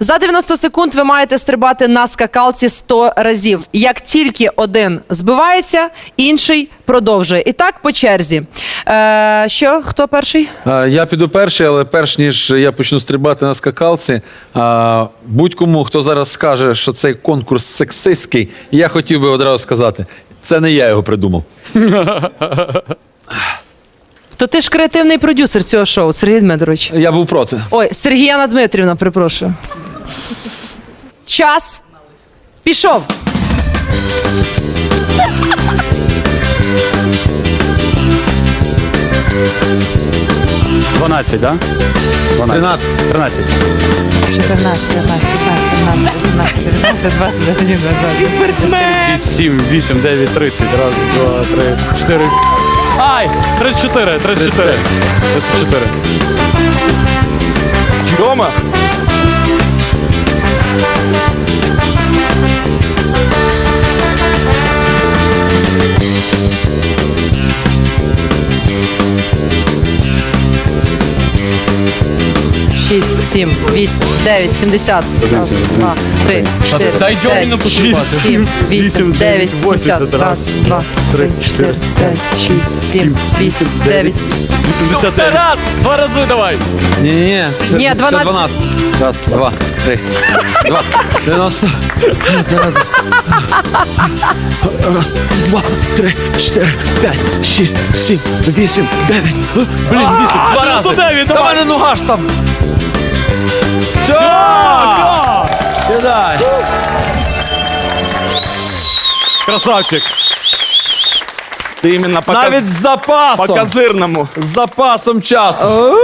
За 90 секунд ви маєте стрибати на скакалці 100 разів. Як тільки один збивається, інший продовжує. І так по черзі. Е, що, хто перший? Е, Я піду перший, але перш ніж я почну стрибати на скакалці, е, будь-кому, хто зараз скаже, що цей конкурс сексистський, я хотів би одразу сказати, це не я його придумав. То ти ж креативний продюсер цього шоу, Сергій Дмитрович. Я був проти. Ой, Сергіяна Дмитрівна, перепрошую. Час пішов. Дванадцять, да? 13. 13. 14, 15, 16, 17, 18, 19, 20, 21, 7, 8, 9, 30. Раз, два, три, чотири. Ай, 34, 34. 34. Дома? 6, 7, 8, 9, 70, 1, 2, 3, 4, 5, 6, 7, 8, 9, 70, 1, 2, 3, 4, 5, 6, 7, 8, 9. 80 раз! Два раза давай! не не не Ні, 12. Раз, два. Три, два, 90. Зараз. Раз, два, три, чотири, п'ять, шість, сім, вісім, дев'ять. Блін, вісім, два рази. туди він, Та давай. мене нога ж там. Все! Кидай. Красавчик. Ти іменно по, Навіть з по запасом. козирному. З запасом часу.